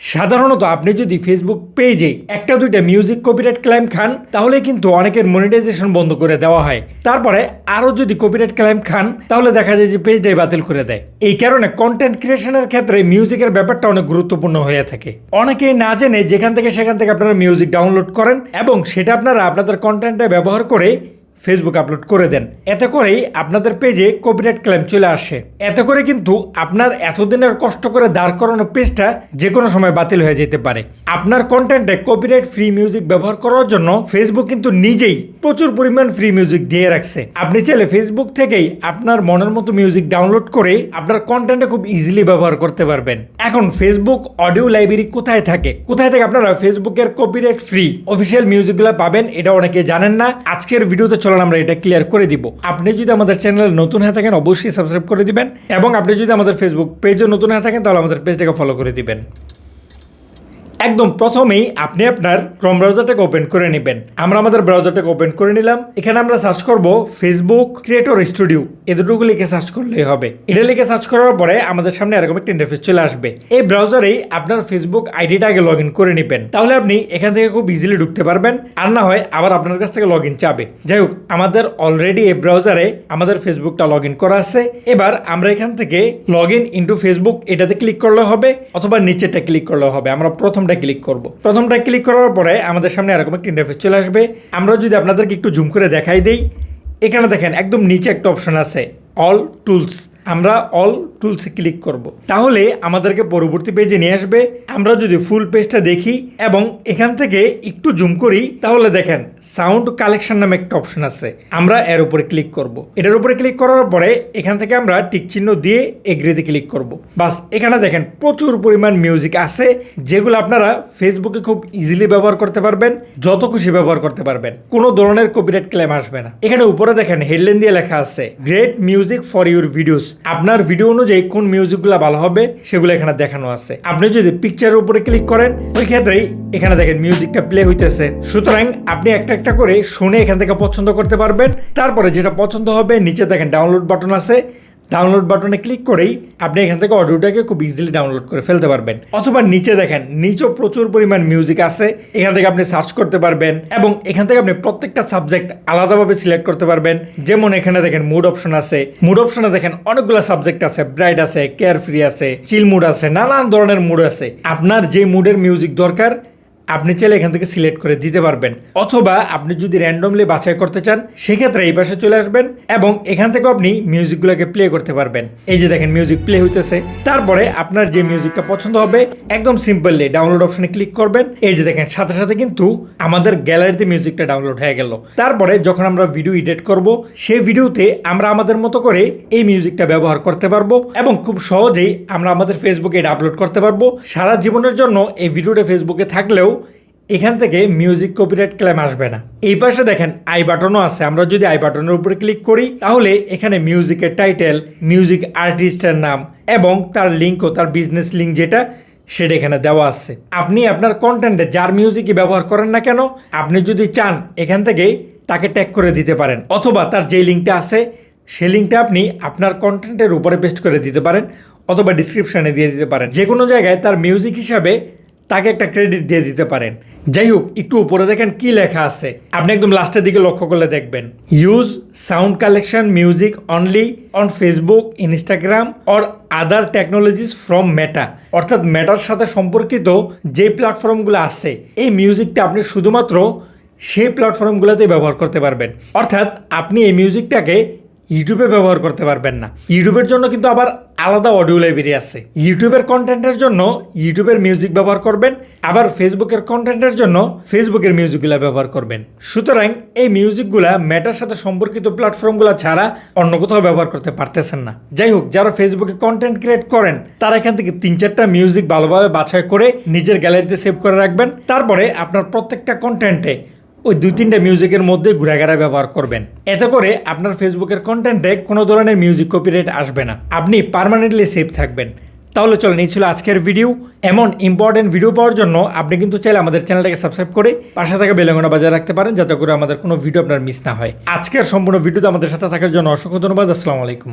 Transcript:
সাধারণত আপনি যদি ফেসবুক পেজে একটা দুইটা মিউজিক কপিরাইট ক্লাইম খান, তাহলে কিন্তু অনেকের মনিটাইজেশন বন্ধ করে দেওয়া হয়। তারপরে আরও যদি কপিরাইট ক্লাইম খান, তাহলে দেখা যায় যে পেজটাই বাতিল করে দেয়। এই কারণে কন্টেন্ট ক্রিয়েশনের ক্ষেত্রে মিউজিকের ব্যাপারটা অনেক গুরুত্বপূর্ণ হয়ে থাকে। অনেকেই না জেনে যেখান থেকে সেখান থেকে আপনারা মিউজিক ডাউনলোড করেন এবং সেটা আপনারা আপনাদের কন্টেন্টে ব্যবহার করে ফেসবুক আপলোড করে দেন। এতে করেই আপনাদের পেজে কপিরাইট ক্লেম চলে আসে। এতে করে কিন্তু আপনার এতদিনের কষ্ট করে দাঁড় করানো পেজটা যে কোনো সময় বাতিল হয়ে যেতে পারে। আপনার কন্টেন্টে কপিরাইট ফ্রি মিউজিক ব্যবহার করার জন্য ফেসবুক কিন্তু নিজেই প্রচুর পরিমাণ ফ্রি মিউজিক দিয়ে রাখছে। আপনি চাইলে ফেসবুক থেকেই আপনার মনের মতো মিউজিক ডাউনলোড করে আপনার কন্টেন্টে খুব ইজিলি ব্যবহার করতে পারবেন। এখন ফেসবুক অডিও লাইব্রেরি কোথায় থাকে? কোথায় থেকে আপনারা ফেসবুকের কপিরাইট ফ্রি অফিসিয়াল মিউজিকগুলো পাবেন, এটা অনেকে জানেন না। আজকের ভিডিওতে চলুন আমরা এটা ক্লিয়ার করে দিব। আপনি যদি আমাদের চ্যানেল নতুন হয়ে থাকেন, অবশ্যই সাবস্ক্রাইব করে দিবেন এবং আপনি যদি আমাদের ফেসবুক পেজও নতুন হয়ে থাকেন, তাহলে আমাদের পেজটাকে ফলো করে দিবেন। একদম প্রথমেই আপনি আপনার ক্রোম ব্রাউজারটাকে ওপেন করে নেবেন। আমরা আমাদের ব্রাউজারটাকে ওপেন করে নিলাম। এখানে আমরা সার্চ করব ফেসবুক ক্রিয়েটর স্টুডিও এ দুটোকে লিখে সার্চ করলেই হবে। এটা লিখে সার্চ করার পরে আমাদের সামনে এরকম একটা ইন্টারফেস চলে আসবে। এই ব্রাউজারেই আপনার ফেসবুক আইডিটা আগে লগ ইন করে নেবেন। তাহলে আপনি এখান থেকে খুব ইজিলি ঢুকতে পারবেন। আর না হয় আবার আপনার কাছ থেকে লগ ইন চাবে। যাই হোক, আমাদের অলরেডি এই ব্রাউজারে আমাদের ফেসবুকটা লগ ইন করা আছে। এবার আমরা এখান থেকে লগ ইন ইন্টু ফেসবুক এটাতে ক্লিক করলে হবে, অথবা নিচেটা ক্লিক করলে হবে। আমরা প্রথমটা ক্লিক করব। প্রথমটা ক্লিক করার পরে আমাদের সামনে এরকম একটা ইন্টারফেস চলে আসবে। আমরা যদি আপনাদেরকে একটু জুম করে দেখাই দেই, এখানে দেখেন একদম নিচে একটা অপশন আছে অল টুলস আমরা অল টুলসে ক্লিক করব। তাহলে আমাদেরকে পরবর্তী পেজে নিয়ে আসবে। আমরা যদি ফুল পেজটা দেখি এবং এখান থেকে একটু জুম করি, তাহলে দেখেন সাউন্ড কালেকশন নামে একটা অপশন আছে। আমরা এর উপরে ক্লিক করব। এটার উপরে ক্লিক করার পরে এখান থেকে আমরা টিক চিহ্ন দিয়ে এগ্রিতে ক্লিক করব। বাস, এখানে দেখেন প্রচুর পরিমাণ মিউজিক আছে, যেগুলো আপনারা ফেসবুকে খুব ইজিলি ব্যবহার করতে পারবেন, যত খুশি ব্যবহার করতে পারবেন। কোনো ধরনের কপিরাইট ক্লেম আসবে না। এখানে উপরে দেখেন হেডলাইন দিয়ে লেখা আছে great music for your videos আপনার ভিডিও অনুযায়ী কোন মিউজিকগুলো ভালো হবে, সেগুলো এখানে দেখানো আছে। আপনি যদি পিকচারের উপরে ক্লিক করেন, ওই ক্ষেত্রেই এখানে দেখেন মিউজিকটা প্লে হইতেছে। সুতরাং আপনি একটা একটা করে শুনে এখান থেকে পছন্দ করতে পারবেন। তারপরে যেটা পছন্দ হবে, নিচে দেখেন ডাউনলোড বাটন আছে। ডাউনলোড বাটনে ক্লিক করেই আপনি এখান থেকে অডিওটাকে খুব ইজিলি ডাউনলোড করে ফেলতে পারবেন। অথবা নিচে দেখেন, নিচেও প্রচুর পরিমাণ মিউজিক আছে। এখান থেকে আপনি সার্চ করতে পারবেন এবং এখান থেকে আপনি প্রত্যেকটা সাবজেক্ট আলাদাভাবে সিলেক্ট করতে পারবেন। যেমন এখানে দেখেন মুড অপশন আছে। মুড অপশনে দেখেন অনেকগুলো সাবজেক্ট আছে। ব্রাইট আছে কেয়ার ফ্রি আছে চিল মুড আছে, নানান ধরনের মুড আছে। আপনার যে মুডের মিউজিক দরকার আপনি চাইলে এখান থেকে সিলেক্ট করে দিতে পারবেন। অথবা আপনি যদি র্যান্ডমলি বাছাই করতে চান, সেক্ষেত্রে এই পাশে চলে আসবেন এবং এখান থেকে আপনি মিউজিকগুলোকে প্লে করতে পারবেন। এই যে দেখেন মিউজিক প্লে হইতেছে। তারপরে আপনার যে মিউজিকটা পছন্দ হবে, একদম সিম্পললি ডাউনলোড অপশনে ক্লিক করবেন। এই যে দেখেন, সাথে সাথে কিন্তু আমাদের গ্যালারিতে মিউজিকটা ডাউনলোড হয়ে গেল। তারপরে যখন আমরা ভিডিও এডিট করব সেই ভিডিওতে আমরা আমাদের মতো করে এই মিউজিকটা ব্যবহার করতে পারব এবং খুব সহজেই আমরা আমাদের ফেসবুকে এটা আপলোড করতে পারব। সারা জীবনের জন্য এই ভিডিওটা ফেসবুকে থাকলেও এখান থেকে মিউজিক কপিরাইট ক্লেম আসবে না। এই পাশে দেখেন আই বাটনও আছে। আমরা যদি আই বাটনের উপরে ক্লিক করি, তাহলে এখানে মিউজিকের টাইটেল মিউজিক আর্টিস্টের নাম এবং তার লিঙ্কও তার বিজনেস লিঙ্ক যেটা, সেটা এখানে দেওয়া আছে। আপনি আপনার কন্টেন্টে যার মিউজিকই ব্যবহার করেন না কেন, আপনি যদি চান এখান থেকে তাকে ট্যাগ করে দিতে পারেন। অথবা তার যে লিঙ্কটা আছে, সেই লিঙ্কটা আপনি আপনার কন্টেন্টের উপরে পেস্ট করে দিতে পারেন অথবা ডিসক্রিপশানে দিয়ে দিতে পারেন। যে কোনো জায়গায় তার মিউজিক হিসাবে তাকে একটা ক্রেডিট দিয়ে দিতে পারেন। যাই হোক, একটু উপরে দেখেন কি লেখা আছে। আপনি একদম লাস্টের দিকে লক্ষ্য করলে দেখবেন। Use sound collection music only on Facebook Instagram or other technologies from Meta অর্থাৎ মেটার সাথে সম্পর্কিত যে প্ল্যাটফর্মগুলো আছে, এই মিউজিকটা আপনি শুধুমাত্র সেই প্ল্যাটফর্মগুলোতে ব্যবহার করতে পারবেন। অর্থাৎ আপনি এই মিউজিকটাকে ইউটিউবে ব্যবহার করতে পারবেন না। ইউটিউবের জন্য কিন্তু আবার আলাদা অডিও লাইব্রেরি আছে। ইউটিউবের কন্টেন্টের জন্য ইউটিউবের মিউজিক ব্যবহার করবেন, আবার ফেসবুকের কন্টেন্টের জন্য ফেসবুকের মিউজিকগুলো ব্যবহার করবেন। সুতরাং এই মিউজিকগুলা ম্যাটার সাথে সম্পর্কিত প্ল্যাটফর্মগুলো ছাড়া অন্য কোথাও ব্যবহার করতে পারতেছেন না। যাই হোক, যারা ফেসবুকে কন্টেন্ট ক্রিয়েট করেন, তারা এখান থেকে তিন চারটা মিউজিক ভালোভাবে বাছাই করে নিজের গ্যালারিতে সেভ করে রাখবেন। তারপরে আপনার প্রত্যেকটা কন্টেন্টে ওই দুই তিনটা মিউজিকের মধ্যে ঘুরাঘাড়া ব্যবহার করবেন। এতে করে আপনার ফেসবুকের কন্টেন্টে কোনো ধরনের মিউজিক কপিরাইট আসবে না। আপনি পার্মানেন্টলি সেভ থাকবেন। তাহলে চলেন, এই ছিল আজকের ভিডিও এমন ইম্পর্টেন্ট ভিডিও পাওয়ার জন্য আপনি কিন্তু চাইলে আমাদের চ্যানেলটাকে সাবস্ক্রাইব করে পাশে থাকা বেলঙ্গনা বাজায় রাখতে পারেন, যাতে করে আমাদের কোনো ভিডিও আপনার মিস না হয়। আজকের সম্পূর্ণ ভিডিওতে আমাদের সাথে থাকার জন্য অসংখ্য ধন্যবাদ। আসসালামু আলাইকুম।